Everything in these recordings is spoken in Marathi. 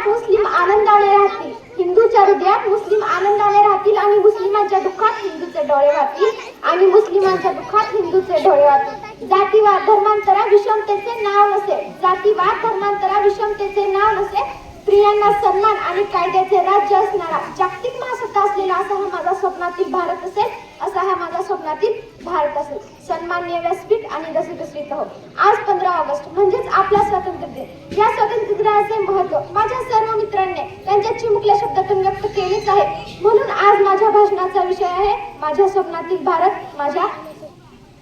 हृदयात मुस्लिम आनंदाने राहतील. हिंदूच्या हृदयात मुस्लिम आनंदाने राहतील आणि मुस्लिमांच्या दुःखात हिंदूचे डोळे वाहतील आणि मुस्लिमांच्या दुःखात हिंदूचे डोळे वाहतील. जातीवाद धर्मांतरा विषमतेचे नाव नसे जातीवाद धर्मांतरा विषमतेचे नाव नसे स्त्रियांना सन्मान आणि कायद्याचे राज्य असणारा जागतिक महासत्ता असलेला असा हा माझा स्वप्नातील भारत असेल असा हा माझा स्वप्नातील भारत असेल. सन्मान्य व्यासपीठ आणि रसिकश्रीत हो आज पंधरा ऑगस्ट म्हणजेच आपला स्वातंत्र्य दिन या स्वातंत्र्य दिनाचे महत्त्व माझ्या सर्व मित्रांनी त्यांच्या चिमुकल्या शब्दातून व्यक्त केलेच आहे. म्हणून आज माझ्या भाषणाचा विषय आहे माझ्या स्वप्नातील भारत माझ्या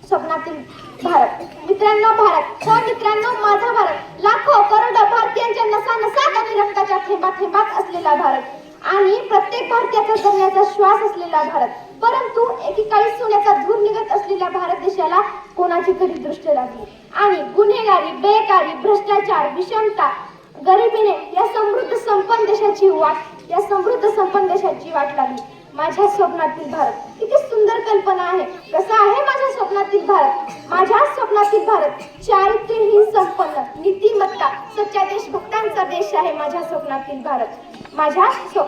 स्वप्नातील भारत. मित्रांनो भारत. हो मित्रांनो माझा भारत. लाखो करोडो भारतीयांच्या नसा नसात आणि रक्ताच्या थेंबा थेंबात असलेला भारत. आणि प्रत्येक भारतीयाचा जगण्याचा श्वास असलेला भारत. परंतु एकेकाळी सोन्याचा धूर निघत असलेल्या भारत देशाला कोणाची तरी दृष्ट लागली? आणि गुन्हेगारी बेकारी भ्रष्टाचार विषमता गरिबीने या समृद्ध संपन्न देशाची वाट या समृद्ध संपन्न देशाची वाट लागली. माझ्या स्वप्नातील भारत किती सुंदर कल्पना आहे. कसा आहे माझ्या स्वप्नातील भारत? माझ्या स्वप्नातील भारत चारित्र्यहीन संपन्न नीतिमत्ता सच्चा देशभक्तांचा देश आहे माझ्या स्वप्नातील भारत. माझ्या स्व-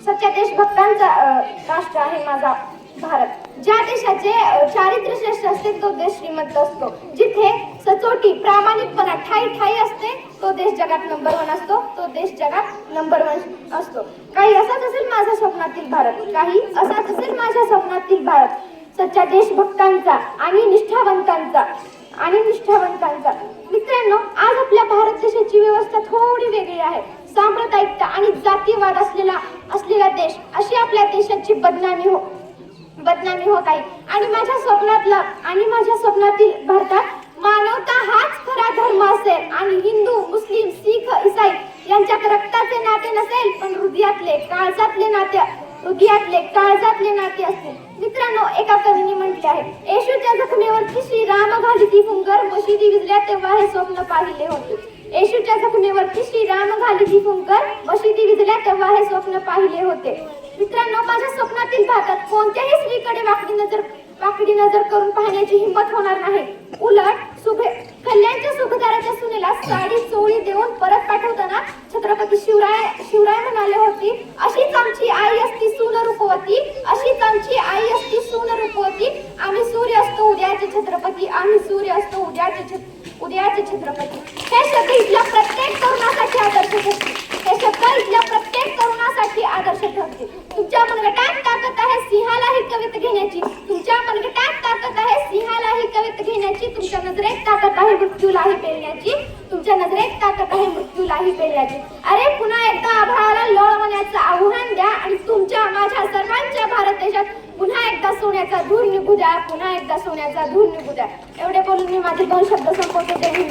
सच्चा देशभक्तांचा भक्तांचा राष्ट्र आहे माझा भारत. ज्या देशाचे चारित्र्य श्रेष्ठ असते तो देश श्रीमंत असतो. जिथे सचोटी प्रामाणिकपणा ठाई ठाई असते तो देश जगात नंबर वन असतो तो देश जगात नंबर वन असतो. काही असाच असेल माझ्या स्वप्नातील भारत काही असाच असेल माझ्या स्वप्नातील भारत. सच्चा देशभक्तांचा आणि निष्ठावंतांचा आणि निष्ठावंतांचा. मित्रांनो आज आपल्या भारत देशाची व्यवस्था थोडी वेगळी आहे. सांप्रदायिकता आणि जातीवाद असलेला असलेला देश अशी आपल्या देशाची बदनामी हो बदनामी होत आहे. आणि माझ्या स्वप्नातला आणि माझ्या स्वप्नातील भारतात मानवता हाच खरा धर्म असेल. आणि हिंदू मुस्लिम शीख इसाई यांच्यात रक्ताचे नाते नसेल पण हृदयातले काळजातले नाते हृदयातले काळजातले नाते असतील. मित्रांनो एका कवीने म्हटले आहे येशूच्या जखमेवरती श्रीराम घाली ती फुंकर मशिदी विजल्या तेव्हा हे स्वप्न पाहिले होते. येशूच्या जखमेवरती श्रीराम घाली ती फुंकर मशिदी विजल्या तेव्हा हे स्वप्न पाहिले होते. मित्रांनो माझ्या स्वप्नातील भागात कोणत्याही स्त्रीकडे वाकडी नजर वाकडी नजर करून पाहण्याची हिंमत होणार नाही. उलट सुभे कल्याणच्या सुभेदाराच्या सुनेला साडी चोळी देऊन परत पाठवताना छत्रपती शिवराय शिवराय म्हणाले होती अशीच आमची आई असती सून रूपवती अशीच आमची आई असती सून रूपवती. आम्ही सूर्य असतो उद्याचे छत्रपती आम्ही सूर्य असतो उद्याचे उद्याचे छत्रपती. हे शब्द इथल्या प्रत्येक तरुणासाठी आदर्श ठरते. हे शब्द इथल्या प्रत्येक तरुणासाठी आदर्श ठरतील तुमच्या मनगटात ताकद आहे सिंहालाही कवित घेण्याची. तुमच्या मनगटात ताकद आहे सिंहालाही कवित घेण्याची तुमच्या नजरेत ताकद आहे मृत्यूलाही पेलण्याची तुमच्या नजरेत ताकद आहे मृत्यूलाही पेलण्याची अरे पुन्हा एकदा आभाळाला लोळवण्याचं आव्हान द्या आणि तुमच्या माझ्या सर्वांच्या भारत देशात पुन्हा एकदा सोन्याचा धूर निघू द्या पुन्हा एकदा सोन्याचा धूर निघू द्या. एवढे बोलून मी माझे दोन शब्द संपवतो.